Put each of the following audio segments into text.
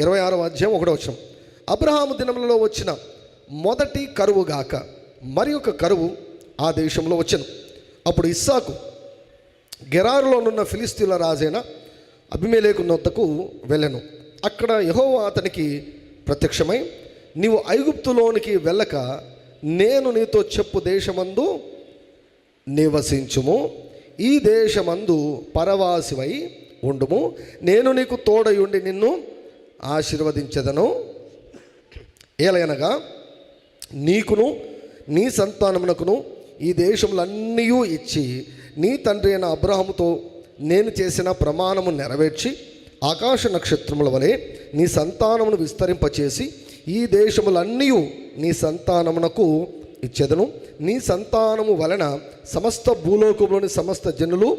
ఇరవై ఆరో అధ్యాయం ఒకటో వచ్చిన అబ్రహాము దినములలో వచ్చిన మొదటి కరువు గాక మరి ఒక కరువు ఆ దేశంలో వచ్చింది. అప్పుడు ఇస్సాకు గెరారులోనున్న ఫిలిస్తీన్ల రాజైన అభిమేలేకు వద్దకు వెళ్ళను. అక్కడ యహో అతనికి ప్రత్యక్షమై నీవు ఐగుప్తులోనికి వెళ్ళక నేను నీతో చెప్పు దేశమందు నివసించుము. ఈ దేశమందు పరవాసివై ఉండుము. నేను నీకు తోడయుండి నిన్ను ఆశీర్వదించదను. ఏలయనగా నీకును నీ సంతానమునకును ఈ దేశములన్నీ ఇచ్చి నీ తండ్రి అయిన అబ్రహముతో నేను చేసిన ప్రమాణము నెరవేర్చి ఆకాశ నక్షత్రముల వలె నీ సంతానమును విస్తరింపచేసి ఈ దేశములన్నీ నీ సంతానమునకు ఇచ్చేదను. నీ సంతానము వలన సమస్త భూలోకంలోని సమస్త జనులు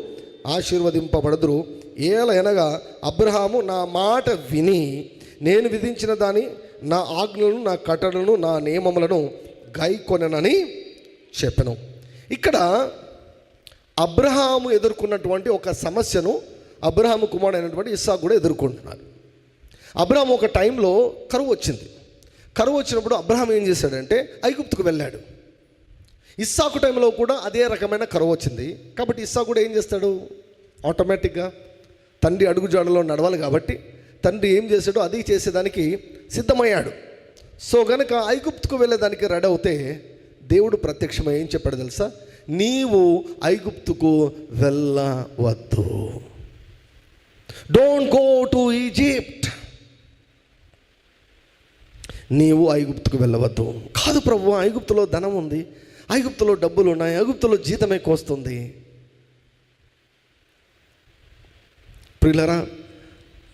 ఆశీర్వదింపబడదురు. ఏలయనగా అబ్రహాము నా మాట విని నేను విధించిన దాని నా ఆజ్ఞలను నా కట్టడలను నా నియమములను గైకొనని చెప్పను. ఇక్కడ అబ్రహాము ఎదుర్కొన్నటువంటి ఒక సమస్యను అబ్రహాము కుమారుడు అయినటువంటి ఇస్సాకు కూడా ఎదుర్కొంటున్నారు అబ్రహాం ఒక టైంలో కరువు వచ్చింది. కరువు వచ్చినప్పుడు అబ్రహాం ఏం చేశాడంటే ఐగుప్తుకు వెళ్ళాడు. ఇస్సాకు టైంలో కూడా అదే రకమైన కరువు వచ్చింది. కాబట్టి ఇస్సాకు కూడా ఏం చేస్తాడు? ఆటోమేటిక్గా తండ్రి అడుగుజాడలో నడవాలి కాబట్టి తండ్రి ఏం చేశాడో అది చేసేదానికి సిద్ధమయ్యాడు. సో గనక ఐగుప్తుకు వెళ్ళేదానికి రెడీ అవుతే దేవుడు ప్రత్యక్షమై ఏం చెప్పాడు తెలుసా? నీవు ఐగుప్తుకు వెళ్ళవద్దు. డోంట్ గో టు ఈజిప్ట్ నీవు ఐగుప్తుకు వెళ్ళవద్దు. కాదు ప్రభు ఐగుప్తులో ధనం ఉంది. ఐగుప్తులో డబ్బులు ఉన్నాయి ఐగుప్తులో జీతం ఎక్కువ వస్తుంది ప్రియులరా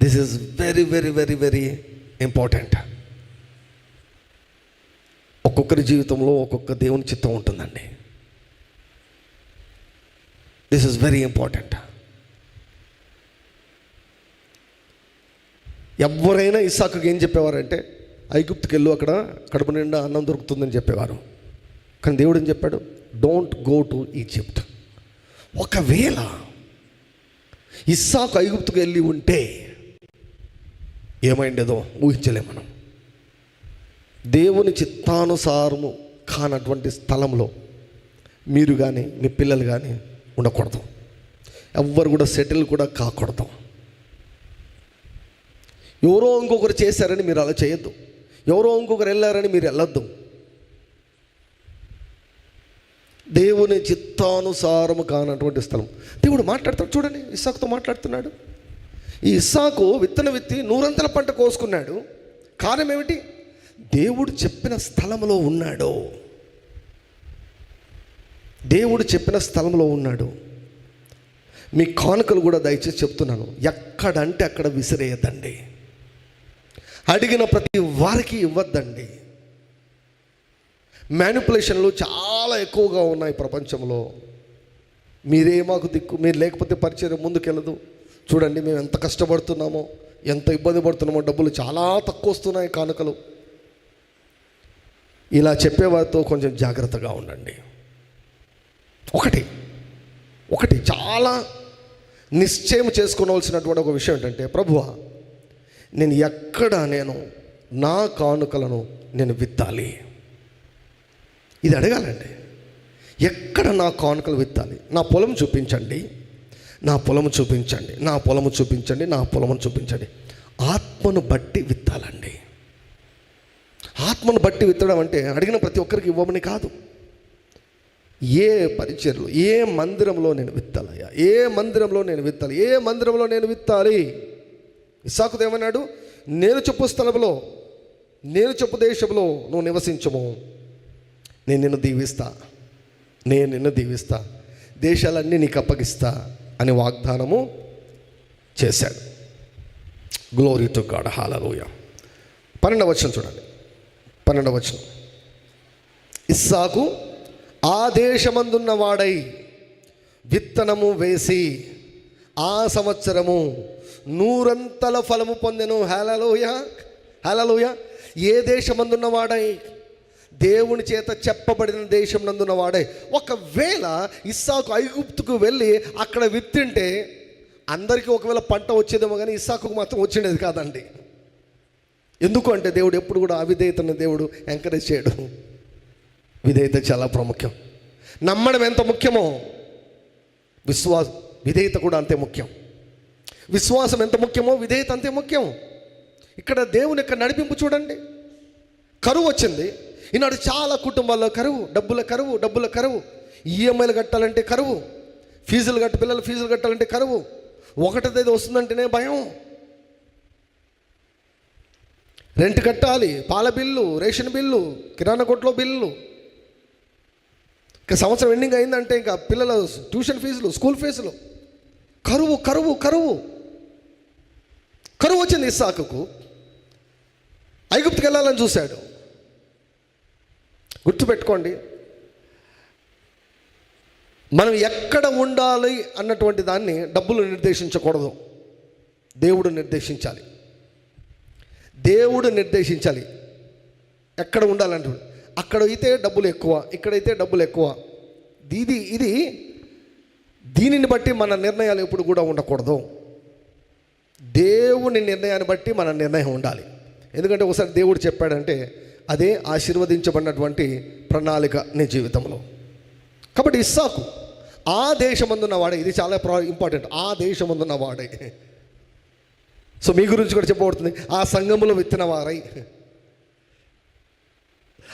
this is very very very very important ఒక్కొక్కరి జీవితంలో ఒక్కొక్క దేవుని చిత్తం ఉంటుందండి. దిస్ ఇస్ వెరీ ఇంపార్టెంట్ ఎవరైనా ఇసాకుకి ఏం చెప్పేవారంటే ఐగుప్తుకి వెళ్ళు అక్కడ కడుపు నిండా అన్నం దొరుకుతుందని చెప్పేవారు. కానీ దేవుడు ఏం చెప్పాడు? డోంట్ గో టు ఈజిప్ట్ ఒకవేళ ఇస్సాకు ఐగుప్తుకు వెళ్ళి ఉంటే ఏమైండేదో ఊహించలేము మనం. దేవుని చిత్తానుసారము కానటువంటి స్థలంలో మీరు కానీ మీ పిల్లలు కానీ ఉండకూడదు. ఎవ్వరు కూడా సెటిల్ కూడా కాకూడదు. ఎవరో ఇంకొకరు చేశారని మీరు అలా చేయొద్దు. ఎవరో ఇంకొకరు వెళ్ళారని మీరు వెళ్ళొద్దు. దేవుని చిత్తానుసారము కానటువంటి స్థలం. దేవుడు మాట్లాడతాడు చూడండి ఇస్సాకుతో మాట్లాడుతున్నాడు. ఈ ఇస్సాకు విత్తన విత్తి నూరంతల పంట కోసుకున్నాడు. కారణం ఏమిటి? దేవుడు చెప్పిన స్థలంలో ఉన్నాడు. దేవుడు చెప్పిన స్థలంలో ఉన్నాడు. మీ కానుకలు కూడా దయచేసి చెప్తున్నాను. ఎక్కడంటే అక్కడ విసిరేయద్దండి. అడిగిన ప్రతి వారికి ఇవ్వద్దండి. మ్యానిపులేషన్లు చాలా ఎక్కువగా ఉన్నాయి ప్రపంచంలో. మీరే మాకు దిక్కు మీరు లేకపోతే పరిచయం ముందుకెళ్ళదు. చూడండి మేము ఎంత కష్టపడుతున్నామో ఎంత ఇబ్బంది పడుతున్నామో డబ్బులు చాలా తక్కువ వస్తున్నాయి కానుకలు. ఇలా చెప్పేవారితో కొంచెం జాగ్రత్తగా ఉండండి. ఒకటి ఒకటి చాలా నిశ్చయం చేసుకోవాల్సినటువంటి ఒక విషయం ఏంటంటే ప్రభువ నేను ఎక్కడ నేను నా కానుకలను నేను విత్తాలి. ఇది అడగాలండి. ఎక్కడ నా కానుకలు విత్తాలి? నా పొలం చూపించండి. నా పొలము చూపించండి. నా పొలము చూపించండి. నా పొలము చూపించండి. ఆత్మను బట్టి విత్తాలండి. ఆత్మను బట్టి విత్తడం అంటే అడిగిన ప్రతి ఒక్కరికి ఇవ్వమని కాదు. ఏ పరిచయలు ఏ మందిరంలో నేను విత్తాలయ్యా? ఏ మందిరంలో నేను విత్తాలి? ఏ మందిరంలో నేను విత్తాలి? విశాఖదేమన్నాడు నేను చెప్పు స్థలంలో నేను చెప్పు దేశంలో నువ్వు నివసించము. నేను నిన్ను దీవిస్తా. నేను నిన్ను దీవిస్తా. దేశాలన్నీ నీకు అప్పగిస్తా అని వాగ్దానము చేశాడు. గ్లోరీ టు గాడ్ హాలలోయ పన్నెండవ వచనం చూడండి. పన్నెండవ వచనం. ఇస్సాకు ఆ దేశమందున్న వాడై విత్తనము వేసి ఆ సంవత్సరము నూరంతల ఫలము పొందెను. హేలలోయ హేలలోయ ఏ దేశమందున్న వాడై దేవుని చేత చెప్పబడిన దేశం నందున వాడే. ఒకవేళ ఇస్సాకు ఐగుప్తుకు వెళ్ళి అక్కడ విత్తింటే అందరికీ ఒకవేళ పంట వచ్చేదేమో కానీ ఇస్సాకు మాత్రం వచ్చిండేది కాదండి. ఎందుకు అంటే దేవుడు ఎప్పుడు కూడా అవిధేయతను దేవుడు ఎంకరేజ్ చేయడు. విధేయత చాలా ప్రాముఖ్యం. నమ్మడం ఎంత ముఖ్యమో? విశ్వాస విధేయత కూడా అంతే ముఖ్యం. విశ్వాసం ఎంత ముఖ్యమో? విధేయత అంతే ముఖ్యం. ఇక్కడ దేవుని యొక్క నడిపింపు చూడండి. కరువు వచ్చింది. ఈనాడు చాలా కుటుంబాల్లో కరువు డబ్బుల కరువు డబ్బుల కరువు. ఈఎంఐలు కట్టాలంటే కరువు. ఫీజులు కట్టి పిల్లల ఫీజులు కట్టాలంటే కరువు. ఒకటిదేదో వస్తుందంటేనే భయం. రెంట్ కట్టాలి పాల బిల్లు రేషన్ బిల్లు కిరాణా కొట్లో బిల్లు. ఇంకా సంవత్సరం ఎండింగ్ అయిందంటే ఇంకా పిల్లల ట్యూషన్ ఫీజులు స్కూల్ ఫీజులు. కరువు కరువు కరువు. కరువు వచ్చింది ఇస్సాకుకు. ఐగుప్తికి వెళ్ళాలని చూశాడు. గుర్తుపెట్టుకోండి. మనం ఎక్కడ ఉండాలి అన్నటువంటి దాన్ని డబ్బులు నిర్దేశించకూడదు. దేవుడు నిర్దేశించాలి. దేవుడు నిర్దేశించాలి. ఎక్కడ ఉండాలంటే అక్కడ అయితే డబ్బులు ఎక్కువ ఇక్కడైతే డబ్బులు ఎక్కువ. ఇది ఇది దీనిని బట్టి మన నిర్ణయాలు ఎప్పుడు కూడా ఉండకూడదు. దేవుని నిర్ణయాన్ని బట్టి మన నిర్ణయం ఉండాలి. ఎందుకంటే ఒకసారి దేవుడు చెప్పాడంటే అదే ఆశీర్వదించబడినటువంటి ప్రణాళిక నీ జీవితంలో. కాబట్టి ఇస్సాకు ఆ దేశమందున్న వాడే ఇది చాలా ప్రా ఇంపార్టెంట్ ఆ దేశమందున్న వాడే. సో మీ గురించి కూడా చెప్పబడుతుంది. ఆ సంఘములో విత్తిన వారై.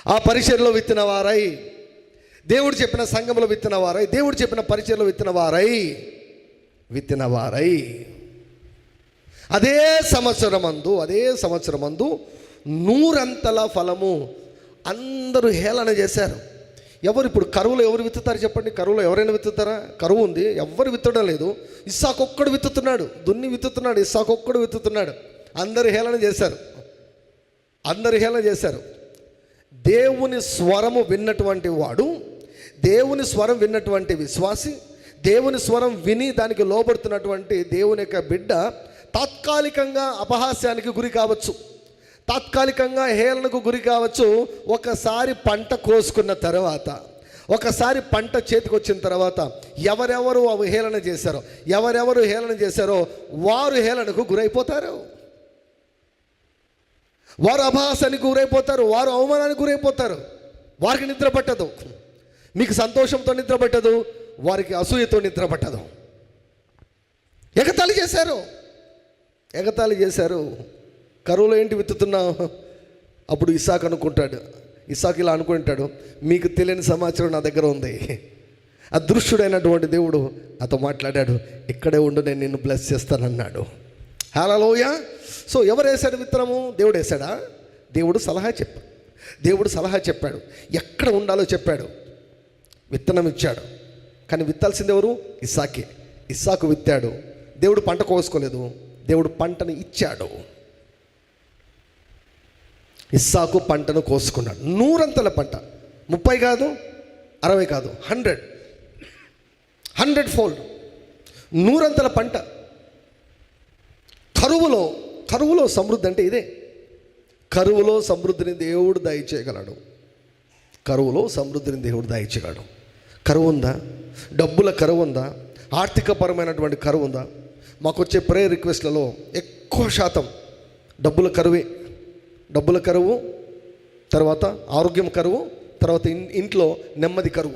ఆ పరిచయలో విత్తిన వారై. దేవుడు చెప్పిన సంఘములో విత్తిన వారై. దేవుడు చెప్పిన పరిచయలో విత్తిన వారై. విత్తిన వారై. అదే సంవత్సరమందు అదే సంవత్సరమందు నూరంతల ఫలము అందరూ హేళన చేశారు. ఎవరు ఇప్పుడు కరువులో ఎవరు విత్తుతారు చెప్పండి? కరువులో ఎవరైనా విత్తుతారా? కరువు ఉంది ఎవరు విత్తడం లేదు. ఇస్సాకొక్కడు విత్తుతున్నాడు దున్ని విత్తుతున్నాడు ఇస్సాకొక్కడు విత్తుతున్నాడు. అందరు హేళన చేశారు. అందరు హేళన చేశారు. దేవుని స్వరము విన్నటువంటి వాడు దేవుని స్వరం విన్నటువంటి విశ్వాసి దేవుని స్వరం విని దానికి లోబడుతున్నటువంటి దేవుని యొక్క బిడ్డ తాత్కాలికంగా అపహాస్యానికి గురి కావచ్చు. తాత్కాలికంగా హేళనకు గురి కావచ్చు. ఒకసారి పంట కోసుకున్న తర్వాత ఒకసారి పంట చేతికి వచ్చిన తర్వాత ఎవరెవరు అవహేళన చేశారో ఎవరెవరు హేళన చేశారో వారు హేళనకు గురైపోతారు. వారు అభాసానికి గురైపోతారు వారు అవమానానికి గురైపోతారు. వారికి నిద్ర పట్టదు. మీకు సంతోషంతో నిద్ర పట్టదు వారికి అసూయతో నిద్ర పట్టదు. ఎగతాళి చేశారు. ఎగతాళి చేశారు. కరువులో ఏంటి విత్తుతున్నావు అప్పుడు ఇసాక్ అనుకుంటాడు. ఇసాక్ ఇలా అనుకుంటాడు మీకు తెలియని సమాచారం నా దగ్గర ఉంది. అదృశ్యుడైనటువంటి దేవుడు అతో మాట్లాడాడు ఇక్కడే ఉండు నేను నిన్ను బ్లెస్ చేస్తానన్నాడు. హలోయ సో ఎవరు వేశాడు విత్తనము? దేవుడు వేశాడా? దేవుడు సలహా చెప్పాడు దేవుడు సలహా చెప్పాడు. ఎక్కడ ఉండాలో చెప్పాడు. విత్తనం ఇచ్చాడు. కానీ విత్తాల్సింది ఎవరు? ఇస్సాకే. ఇస్సాకు విత్తాడు. దేవుడు పంట కోసుకోలేదు. దేవుడు పంటను ఇచ్చాడు. ఇస్సాకు పంటను కోసుకున్నాడు. నూరంతల పంట. ముప్పై కాదు అరవై కాదు హండ్రెడ్. Hundred fold. నూరంతల పంట. కరువులో కరువులో సమృద్ధి అంటే ఇదే. కరువులో సమృద్ధిని దేవుడు దయచేయగలడు కరువులో సమృద్ధిని దేవుడు దయచేయగలడు కరువు ఉందా డబ్బుల కరువు ఉందా ఆర్థికపరమైనటువంటి కరువు ఉందా మాకు వచ్చే ప్రే రిక్వెస్ట్లలో ఎక్కువ శాతం డబ్బుల కరువే. డబ్బుల కరువు తర్వాత ఆరోగ్యం కరువు తర్వాత ఇన్- ఇంట్లో నెమ్మది కరువు.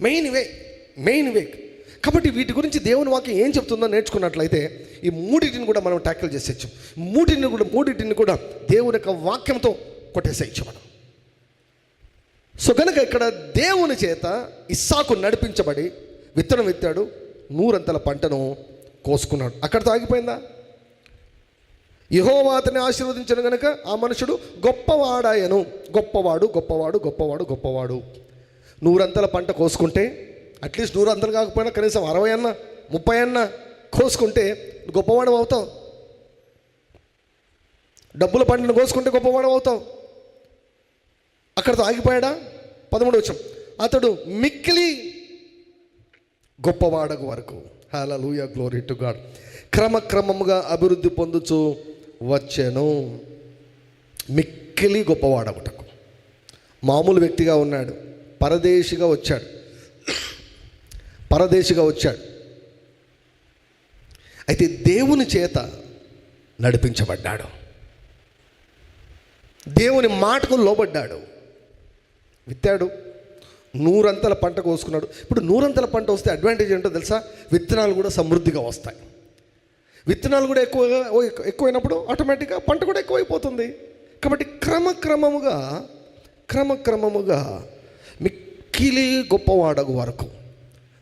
Main way main way. కాబట్టి వీటి గురించి దేవుని వాక్యం ఏం చెప్తుందో నేర్చుకున్నట్లయితే ఈ మూడింటిని కూడా మనం ట్యాకిల్ చేసేయచ్చు. మూడింటిని కూడా మూడింటిని కూడా దేవుని యొక్క వాక్యంతో కొట్టేసేయచ్చు మనం. సో కనుక ఇక్కడ దేవుని చేత ఇస్సాకు నడిపించబడి విత్తనం విత్తాడు నూరంతల పంటను కోసుకున్నాడు. అక్కడ తాగిపోయిందా? యహోవా అతన్ని ఆశీర్వదించిన గనుక ఆ మనుషుడు గొప్పవాడాయను గొప్పవాడు గొప్పవాడు గొప్పవాడు గొప్పవాడు. నూరంతల పంట కోసుకుంటే అట్లీస్ట్ నూరంతలు కాకపోయినా కనీసం అరవై అన్న ముప్పై అన్న కోసుకుంటే గొప్పవాడు అవుతావు. డబ్బుల పంటను కోసుకుంటే గొప్పవాడు అవుతావు. అక్కడతో ఆగిపోయాడా? పదమూడు వచ్చాం అతడు మిక్కిలి గొప్పవాడకు వరకు. హల్లెలూయా గ్లోరీ టు గాడ్ క్రమక్రమముగా అభివృద్ధి పొందుచు వచ్చెను. మిక్కిలి గొప్పవాడగుటకు మామూలు వ్యక్తిగా ఉన్నాడు. పరదేశిగా వచ్చాడు. పరదేశిగా వచ్చాడు. అయితే దేవుని చేత నడిపించబడ్డాడు. దేవుని మాటకు లోబడ్డాడు. విత్తాడు. నూరంతల పంట కోసుకున్నాడు. ఇప్పుడు నూరంతల పంట వస్తే అడ్వాంటేజ్ ఏంటో తెలుసా? విత్తనాలు కూడా సమృద్ధిగా వస్తాయి. విత్తనాలు కూడా ఎక్కువగా ఓ ఎక్కువైనప్పుడు ఆటోమేటిక్గా పంట కూడా ఎక్కువైపోతుంది. కాబట్టి క్రమక్రమముగా క్రమక్రమముగా మిక్కిలి గొప్పవాడగు వరకు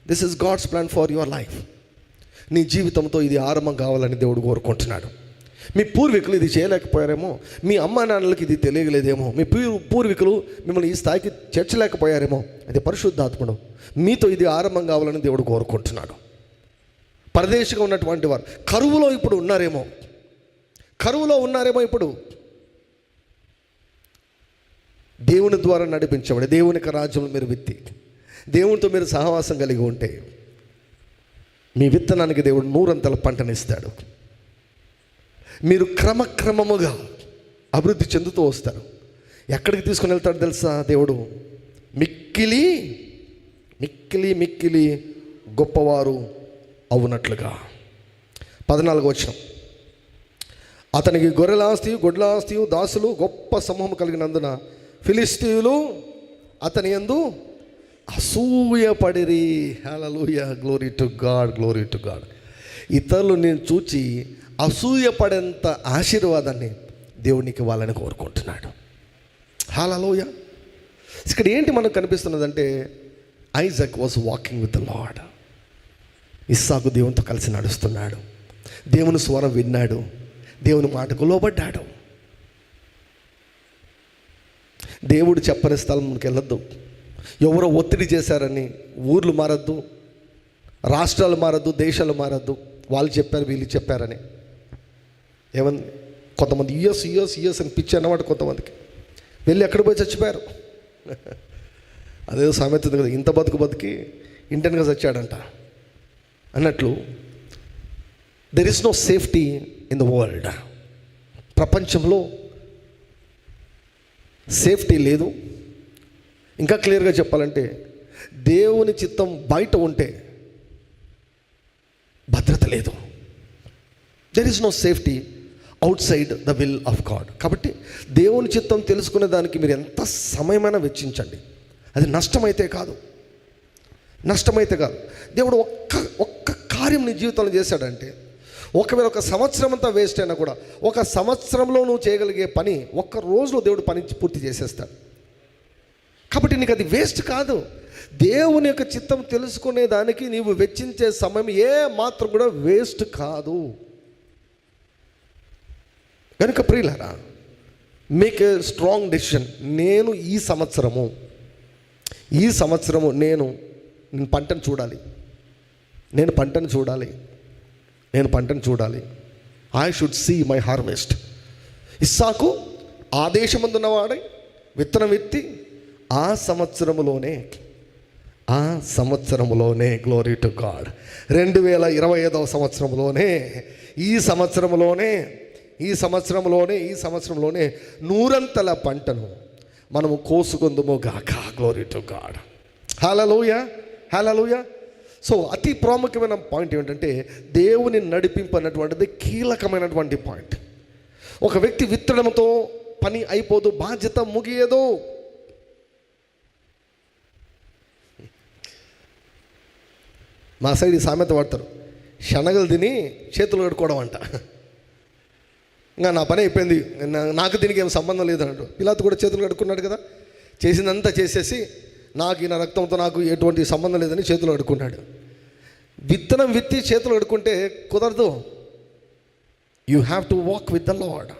this is God's plan for your life నీ జీవితంతో ఇది ఆరంభం కావాలని దేవుడు కోరుకుంటున్నాడు. మీ పూర్వీకులు ఇది చేయలేకపోయారేమో మీ అమ్మా నాన్నలకి ఇది తెలియలేదేమో మీ పూర్వీకులు మిమ్మల్ని ఈ స్థాయికి చేర్చలేకపోయారేమో అది పరిశుద్ధాత్ముడు మీతో ఇది ఆరంభం కావాలని దేవుడు కోరుకుంటున్నాడు. పరదేశిగా ఉన్నటువంటి వారు. కరువులో ఇప్పుడు ఉన్నారేమో. కరువులో ఉన్నారేమో ఇప్పుడు. దేవుని ద్వారా నడిపించబడి దేవుని యొక్క రాజ్యం మీరు విత్తి దేవునితో మీరు సహవాసం కలిగి ఉంటే మీ విత్తనానికి దేవుడు నూరంతల పంటనిస్తాడు మీరు క్రమక్రమముగా అభివృద్ధి చెందుతూ వస్తారు. ఎక్కడికి తీసుకుని వెళ్తాడు తెలుసా దేవుడు? మిక్కిలి మిక్కిలి మిక్కిలి గొప్పవారు అవునట్లుగా. పద్నాలుగు వచ్చిన అతనికి గొర్రెల ఆస్తి గొడ్ల ఆస్తి దాసులు గొప్ప సమూహం కలిగినందున ఫిలిస్తీయులు అతని యందు అసూయపడిరి. Hallelujah glory to God glory to God ఇతరులు నేను చూచి అసూయపడేంత ఆశీర్వాదాన్ని దేవునికి వాళ్ళని కోరుకుంటున్నాడు. హాలలోయ ఇక్కడ ఏంటి మనకు కనిపిస్తున్నదంటే Isaac was walking with Lord ఇస్సాకు దేవునితో కలిసి నడుస్తున్నాడు. దేవుని స్వరం విన్నాడు. దేవుని మాటకు లోబడ్డాడు. దేవుడు చెప్పని స్థలం మనకి వెళ్ళొద్దు. ఎవరో ఒత్తిడి చేశారని ఊర్లు మారద్దు. రాష్ట్రాలు మారద్దు దేశాలు మారద్దు. వాళ్ళు చెప్పారు వీళ్ళు చెప్పారని. ఏమంది కొంతమంది ఇయర్స్ ఇయర్స్ ఇయర్స్ అని పిచ్చి అన్నమాట కొంతమందికి. వెళ్ళి ఎక్కడ పోయి చచ్చిపోయారు? అదేదో సామెత కదా ఇంత బతుకు బతికి ఇంటెన్గా చచ్చాడంట. అన్నట్లు there is no safety in the world ప్రపంచంలో సేఫ్టీ లేదు. ఇంకా క్లియర్గా చెప్పాలంటే దేవుని చిత్తం బయట ఉంటే భద్రత లేదు. There is no safety outside the will of God కాబట్టి దేవుని చిత్తం తెలుసుకునే దానికి మీరు ఎంత సమయమైనా వెచ్చించండి. అది నష్టమైతే కాదు. నష్టమైతే కాదు. దేవుడు ఒక్క ఒక్క కార్యం నీ జీవితంలో చేశాడంటే ఒకవేళ ఒక సంవత్సరం అంతా వేస్ట్ అయినా కూడా ఒక సంవత్సరంలో నువ్వు చేయగలిగే పని ఒక్క రోజులో దేవుడు పని పూర్తి చేసేస్తాడు. కాబట్టి నీకు అది వేస్ట్ కాదు. దేవుని యొక్క చిత్తం తెలుసుకునే దానికి నీవు వెచ్చించే సమయం ఏ మాత్రం కూడా వేస్ట్ కాదు. కనుక ప్రియులరా మేక్ ఏ స్ట్రాంగ్ డెసిషన్ నేను ఈ సంవత్సరము ఈ సంవత్సరము నేను పంటను చూడాలి. నేను పంటను చూడాలి. నేను పంటను చూడాలి. I should see my harvest ఇస్సాకు ఆదేశమందున్నవాడై విత్తనం ఎత్తి ఆ సంవత్సరములోనే ఆ సంవత్సరములోనే గ్లోరీ టు గాడ్ రెండు వేల ఇరవై ఐదవ సంవత్సరంలోనే ఈ సంవత్సరంలోనే ఈ సంవత్సరంలోనే ఈ సంవత్సరంలోనే నూరంతల పంటను మనము కోసుకుందుము గాక గ్లోరీ టు గాడ్ హలలోయ హలలోయ సో అతి ప్రాముఖ్యమైన పాయింట్ ఏమిటంటే దేవుని నడిపింపు అన్నటువంటిది కీలకమైనటువంటి పాయింట్ ఒక వ్యక్తి విత్తడంతో పని అయిపోదు బాధ్యత ముగియదు. మా సైడ్ ఈ సామెత వాడతారు శనగలు తిని చేతులు కడుక్కోవడం అంట. ఇంకా నా పని అయిపోయింది నా- నాకు దీనికి ఏం సంబంధం లేదన్నట్టు. పిల్లతో కూడా చేతులు కడుక్కున్నాడు కదా. చేసిందంతా చేసేసి నాకు నా రక్తంతో నాకు ఎటువంటి సంబంధం లేదని చేతులు కడుక్కున్నాడు. విత్తనం విత్తి చేతులు కడుక్కుంటే కుదరదు. You have to walk with the Lord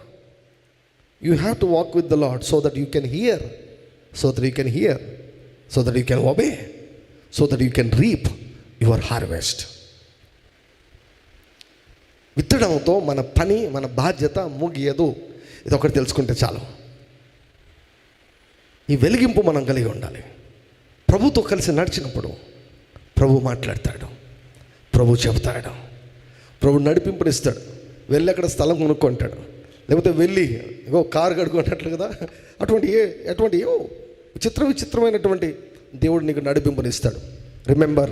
you have to walk with the Lord so that you can hear so that you can hear so that you can obey so that you can reap your harvest విత్తడంతో మన పని మన బాధ్యత ముగియదు. ఇది ఒకటి తెలుసుకుంటే చాలు. ఈ వెలిగింపు మనం కలిగి ఉండాలి. ప్రభుతో కలిసి నడిచినప్పుడు ప్రభు మాట్లాడతాడు. ప్రభు చెప్తాడు ప్రభు నడిపింపునిస్తాడు. వెళ్ళి అక్కడ స్థలం కొనుక్కుంటాడు. లేకపోతే వెళ్ళి ఇగో కారు కడుకున్నట్లు కదా. అటువంటి ఏ అటువంటి ఏవో చిత్ర విచిత్రమైనటువంటి దేవుడు నీకు నడిపింపునిస్తాడు. Remember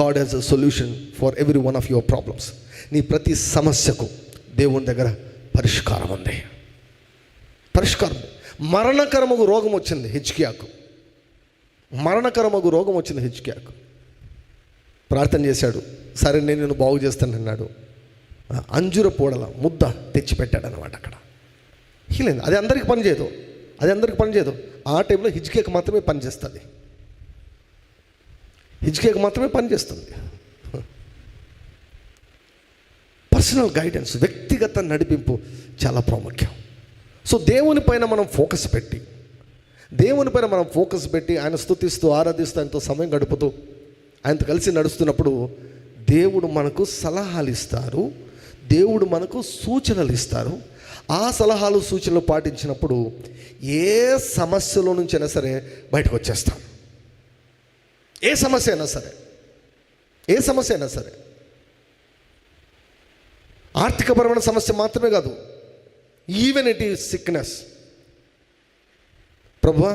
God has a solution for every one of your problems నీ ప్రతి సమస్యకు దేవుని దగ్గర పరిష్కారం ఉంది. పరిష్కారం. మరణకరమగు రోగం వచ్చింది హెచ్కియాకు మరణకరమగు రోగం వచ్చింది హెచ్కియాకు ప్రార్థన చేశాడు. సరే నేను నిన్ను బాగు చేస్తానన్నాడు. అంజుర పూడల ముద్ద తెచ్చిపెట్టాడు అనమాట అక్కడ హీలైంది అది అందరికి పనిచేయదు అది అందరికి పనిచేయదు ఆ టైంలో హిజ్కేక్ మాత్రమే పనిచేస్తుంది హిజ్కేక్ మాత్రమే పనిచేస్తుంది పర్సనల్ గైడెన్స్ వ్యక్తిగత నడిపింపు చాలా ప్రాముఖ్యం. సో దేవుని పైన మనం ఫోకస్ పెట్టి దేవుని పైన మనం ఫోకస్ పెట్టి ఆయన స్థుతిస్తూ ఆరాధిస్తూ ఆయనతో సమయం గడుపుతూ ఆయనతో కలిసి నడుస్తున్నప్పుడు దేవుడు మనకు సలహాలు ఇస్తారు. దేవుడు మనకు సూచనలు ఇస్తారు. ఆ సలహాలు సూచనలు పాటించినప్పుడు ఏ సమస్యలో నుంచి అయినా సరే బయటకు వచ్చేస్తాం. ఏ సమస్య అయినా సరే ఏ సమస్య అయినా సరే. ఆర్థికపరమైన సమస్య మాత్రమే కాదు ఈవెన్ ఇట్ ఈ సిక్నెస్ ప్రభు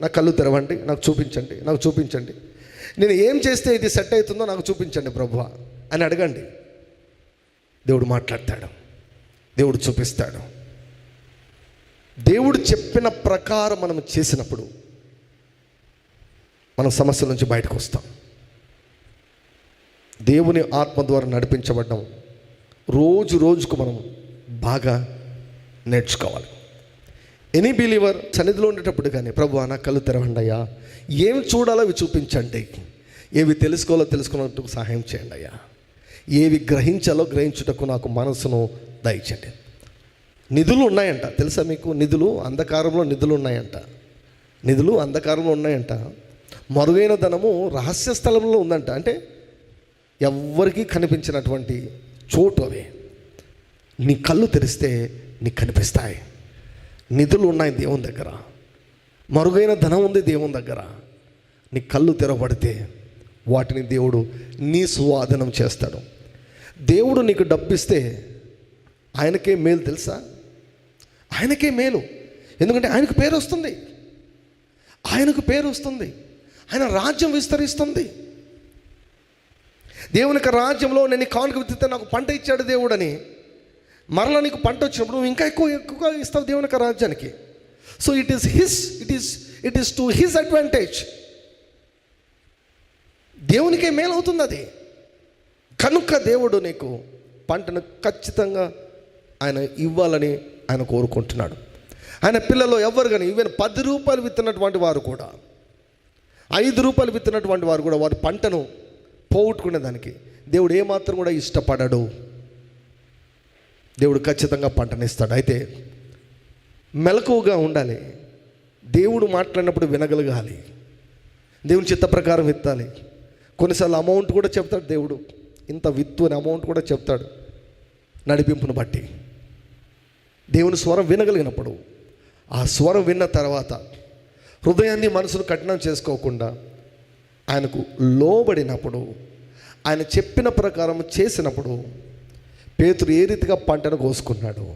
నా కళ్ళు తెరవండి నాకు చూపించండి నాకు చూపించండి. నేను ఏం చేస్తే ఇది సెట్ అవుతుందో నాకు చూపించండి ప్రభు అని అడగండి. దేవుడు మాట్లాడతాడు. దేవుడు చూపిస్తాడు. దేవుడు చెప్పిన ప్రకారం మనం చేసినప్పుడు మనం సమస్యల నుంచి బయటకు వస్తాం. దేవుని ఆత్మ ద్వారా నడిపించబడ్డం రోజు రోజుకు మనం బాగా నేర్చుకోవాలి. ఎనీ బిలీవర్ సన్నిధిలో ఉండేటప్పుడు కానీ ప్రభు నా కళ్ళు తెరవండి అయ్యా. ఏం చూడాలో అవి చూపించండి. ఏవి తెలుసుకోవాలో తెలుసుకున్నట్టుకు సహాయం చేయండి అయ్యా. ఏవి గ్రహించాలో గ్రహించుటకు నాకు మనసును దయచండి నిధులు ఉన్నాయంట. తెలుసా మీకు? నిధులు అంధకారంలో నిధులు ఉన్నాయంట. నిధులు అంధకారంలో ఉన్నాయంట. మరుగైన ధనము రహస్య స్థలంలో ఉందంట. అంటే ఎవ్వరికీ కనిపించినటువంటి చోటు అవి. నీ కళ్ళు తెరిస్తే నీకు కనిపిస్తాయి. నిధులు ఉన్నాయి దేవుని దగ్గర. మరుగైన ధనం ఉంది దేవుని దగ్గర. నీ కళ్ళు తెరవబడితే వాటిని దేవుడు నీ స్వాధీనం చేస్తాడు. దేవుడు నీకు డబ్బిస్తే ఆయనకే మేలు తెలుసా? ఆయనకే మేలు. ఎందుకంటే ఆయనకు పేరు వస్తుంది. ఆయనకు పేరు వస్తుంది. ఆయన రాజ్యం విస్తరిస్తుంది. దేవునికి రాజ్యంలో నేను కానుక విత్తితే నాకు పంట ఇచ్చాడు దేవుడని మరలా నీకు పంట వచ్చినప్పుడు నువ్వు ఇంకా ఎక్కువ ఎక్కువగా ఇస్తావు దేవుని యొక్క రాజ్యానికి. So it is his it is it is to his advantage దేవునికే మేలవుతుంది అది. కనుక దేవుడు నీకు పంటను ఖచ్చితంగా ఆయన ఇవ్వాలని ఆయన కోరుకుంటున్నాడు. ఆయన పిల్లలు ఎవరు కానీ ఈవెన్ పది రూపాయలు విత్తినటువంటి వారు కూడా ఐదు రూపాయలు విత్తినటువంటి వారు కూడా వారి పంటను పోగొట్టుకునే దానికి దేవుడు ఏమాత్రం కూడా ఇష్టపడడు. దేవుడు ఖచ్చితంగా పంటనిస్తాడు. అయితే మెలకువగా ఉండాలి. దేవుడు మాట్లాడినప్పుడు వినగలగాలి. దేవుని చిత్త ప్రకారం విత్తాలి. కొన్నిసార్లు అమౌంట్ కూడా చెప్తాడు దేవుడు. ఇంత విత్తు అని అమౌంట్ కూడా చెప్తాడు నడిపింపును బట్టి. దేవుని స్వరం వినగలిగినప్పుడు ఆ స్వరం విన్న తర్వాత హృదయాన్ని మనసును కఠినం చేసుకోకుండా ఆయనకు లోబడినప్పుడు ఆయన చెప్పిన ప్రకారం చేసినప్పుడు పేతురు ఏ రీతిగా పంటను కోసుకున్నాడు?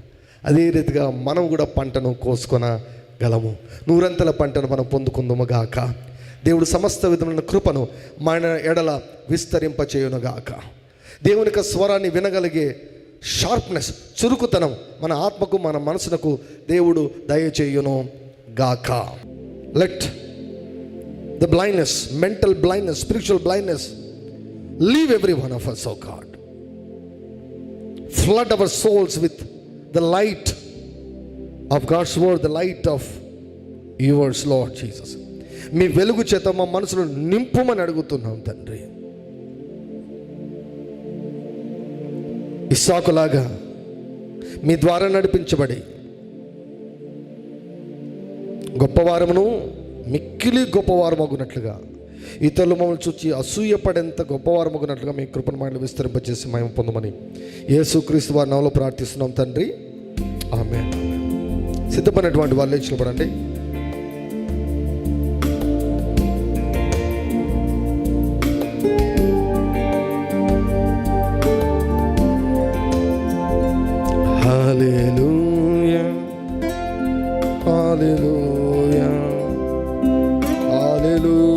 అదే రీతిగా మనం కూడా పంటను కోసుకొనగలము. నూరంతల పంటను మనం పొందుకుందాము గాక. దేవుడు సమస్త విధమైన కృపను మన ఎడల విస్తరింపచేయునుగాక. దేవుని యొక్క స్వరాన్ని వినగలిగే షార్ప్నెస్ చురుకుతనం మన ఆత్మకు మన మనసునకు దేవుడు దయచేయును గాక. Let the blindness mental blindness spiritual blindness leave every one of us O God flood our souls with the light of God's word the light of yours Lord Jesus మీ వెలుగు చేత మా మనసును నింపుమని అడుగుతున్నాం తండ్రి. ఇస్సాకులాగా మీ ద్వారా నడిపించబడి గొప్పవారమును మిక్కిలి గొప్పవారమగునట్లుగా ఇతరులు మమ్మల్ని చూచి అసూయపడేంత గొప్పవారమగునట్లుగా మీ కృపను మైండ్ విస్తరింపజేసి మేము పొందమని యేసుక్రీస్తు వారి నామలో ప్రార్థిస్తున్నాం తండ్రి ఆమె సిద్ధపడినటువంటి వాళ్ళు Hallelujah. Hallelujah. Hallelujah.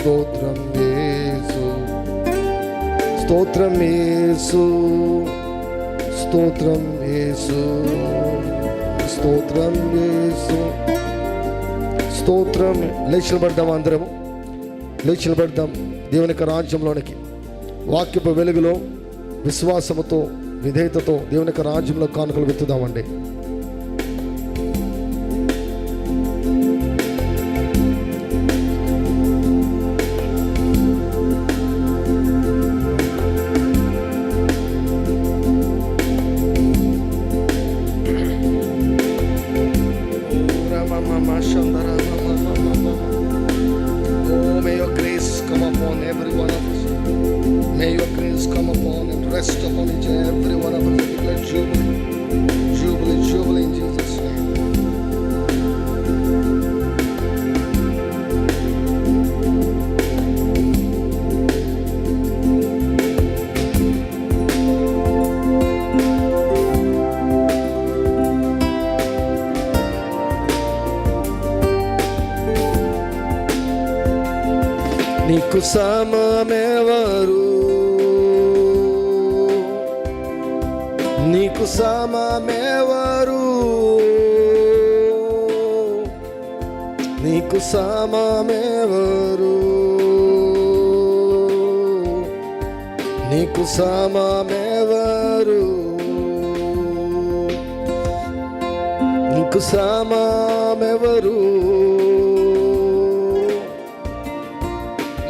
స్తోత్రం యేసు. స్తోత్రం యేసు. స్తోత్రం యేసు. స్తోత్రం యేసు. స్తోత్రం. లేచిన పడదాం అందరము? లేచిన పడదాం దేవుని యొక్క రాజ్యంలోనికి. వాక్యపు వెలుగులో విశ్వాసముతో విధేయతతో దేవుని యొక్క రాజ్యంలో కానుకలు వెతుదామండి upon and rest upon each and every one of us. Declare jubilee, jubilee, jubilee in Jesus' name. నీకు సమమెవరు సమమెవరు? నీకు సమమెవరు? నీకు సమమెవరు?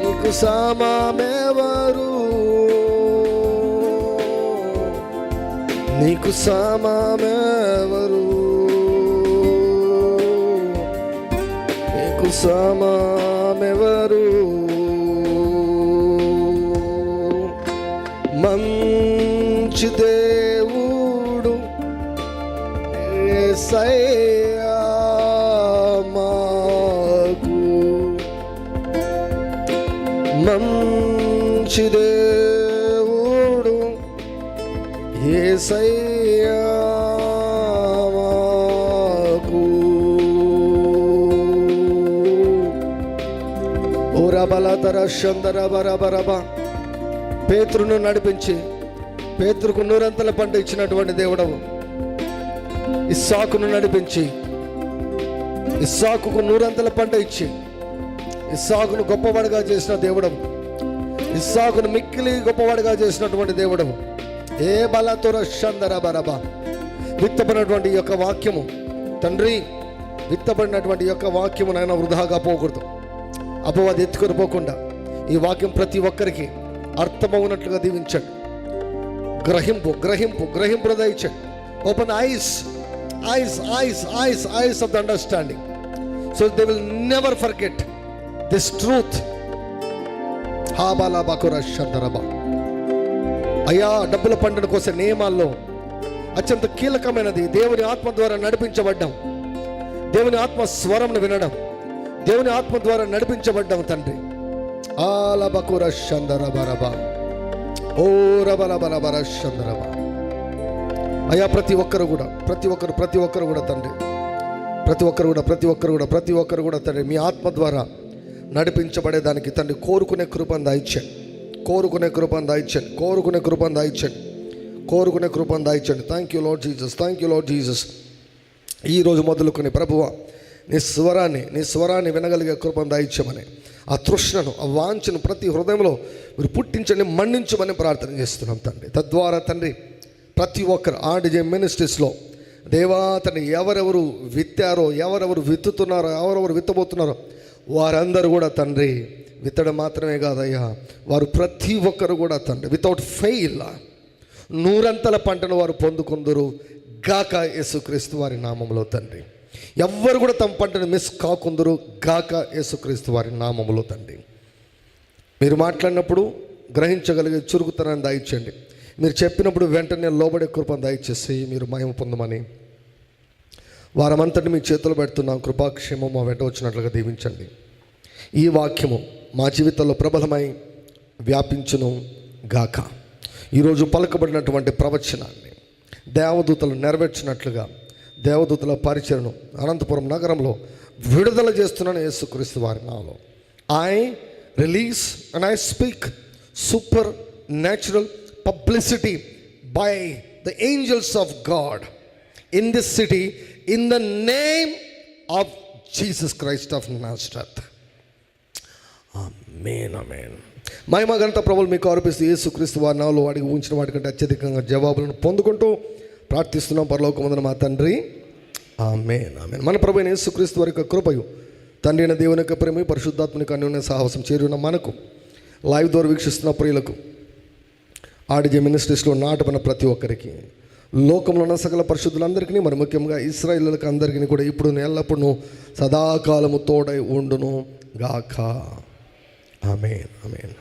నీకు సామామెవరు? నీకు సామామెవరు సమామెవరు మంచి దేవుడు మాకు. మంచి దేవుడు ఏ సై ఓరబలతర శందర బరబరబ పేతురును నడిపించి పేతురుకు నూరంతల పంట ఇచ్చినటువంటి దేవుడవు. ఇస్సాకును నడిపించి ఇస్సాకుకు నూరంతల పంట ఇచ్చి ఇస్సాకును గొప్పవాడిగా చేసిన దేవుడవు. ఇస్సాకును మిక్కిలి గొప్పవాడిగా చేసినటువంటి దేవుడవు. ఏ బలతుర షందర బరబ విత్తబడినటువంటి యొక్క వాక్యము తండ్రి విత్తబడినటువంటి యొక్క వాక్యము నాయన వృధాగా పోకూడదు. అపవాది ఎత్తుకొని పోకుండా ఈ వాక్యం ప్రతి ఒక్కరికి అర్థమవునట్లుగా దీవించండి. గ్రహింపు గ్రహింపు గ్రహింపు దయచండి open eyes eyes eyes eyes eyes of the understanding so they will never forget this truth హాబాలా బాకుర షందరబా అయ్యా డబ్బుల పండుగ కోసం నియమాల్లో అత్యంత కీలకమైనది దేవుని ఆత్మ ద్వారా నడిపించబడ్డం. దేవుని ఆత్మ స్వరంను వినడం. దేవుని ఆత్మ ద్వారా నడిపించబడ్డాం తండ్రి. ఆలబకుర బకుర ఓ రబరబరబర షందరబా అయ్యా ప్రతి ఒక్కరు కూడా ప్రతి ఒక్కరు ప్రతి ఒక్కరు కూడా తండ్రి. ప్రతి ఒక్కరు కూడా ప్రతి ఒక్కరు కూడా ప్రతి ఒక్కరు కూడా తండ్రి మీ ఆత్మ ద్వారా నడిపించబడేదానికి తండ్రి కోరుకునే కృపను దాయిచ్చండి కోరుకునే కృపను దాయిచ్చండి కోరుకునే కృపను దాయిచ్చండి కోరుకునే కృపను దాయిచ్చండి thank you Lord Jesus thank you Lord Jesus ఈరోజు మొదలుకొని ప్రభువ నీ స్వరాన్ని నీ స్వరాన్ని వినగలిగే కృపను దాయిచ్చమని ఆ తృష్ణను ఆ వాంఛను ప్రతి హృదయంలో మీరు పుట్టించండి మన్నించమని ప్రార్థన చేస్తున్నాం తండ్రి. తద్వారా తండ్రి ప్రతి ఒక్కరు ఆర్డిజే మినిస్ట్రీస్లో దేవా తండ్రి ఎవరెవరు విత్తారో ఎవరెవరు విత్తుతున్నారో ఎవరెవరు విత్తబోతున్నారో వారందరూ కూడా తండ్రి విత్తడం మాత్రమే కాదయ్యా. వారు ప్రతి ఒక్కరు కూడా తండ్రి వితౌట్ ఫెయిల్ నూరంతల పంటను వారు పొందుకుందరు. గాక యేసుక్రీస్తు వారి నామంలో తండ్రి. ఎవ్వరు కూడా తమ పంటను మిస్ కాకుందరు గాక యేసుక్రీస్తు వారి నామములో తండ్రి. మీరు మాట్లాడినప్పుడు గ్రహించగలిగే చురుకుతనాన్ని దాయిచ్చండి మీరు చెప్పినప్పుడు వెంటనే లోబడే కృపను దయచేసి మీరు మహిమ పొందమని. వారమంతటి మీ చేతులు పెడుతున్నాం. కృపాక్షేమం మా వెంట వచ్చినట్లుగా దీవించండి. ఈ వాక్యము మా జీవితంలో ప్రబలమై వ్యాపించును గాక. ఈరోజు పలకబడినటువంటి ప్రవచనాన్ని దేవదూతలు నెరవేర్చినట్లుగా దేవదూతల పరిచయను అనంతపురం నగరంలో విడుదల చేస్తున్నాను యేసుక్రీస్తు వారి నాలో I release and I speak supernatural publicity by the angels of God in this city in the name of Jesus Christ of Nazareth amen amen మహిమ గంట ప్రభులు మీకు ఆరోపిస్తూ యేసుక్రీస్తు వారి నాలో వాడికి ఉంచిన వాటికంటే అత్యధికంగా జవాబులను పొందుకుంటూ ప్రార్థిస్తున్నాం పరలోకమందున మా తండ్రి. ఆమె ఆమె మన ప్రభు యేసుక్రీస్తు వారి యొక్క కృపయు తండ్రి అయిన దేవుని యొక్క ప్రేమ పరిశుద్ధాత్మక అన్యోన్య సాహసం చేరిన మనకు లైవ్ ద్వారా వీక్షిస్తున్న ప్రియులకు ఆడిజే మినిస్ట్రీస్లో నాటపడిన ప్రతి ఒక్కరికి లోకంలో ఉన్న సకల పరిశుద్ధులందరికీ మరి ముఖ్యంగా ఇస్రాయిల్కి అందరికీ కూడా ఇప్పుడు ఎల్లప్పుడూ సదాకాలము తోడై ఉండును గాక. ఆమెన్ ఆమెన్.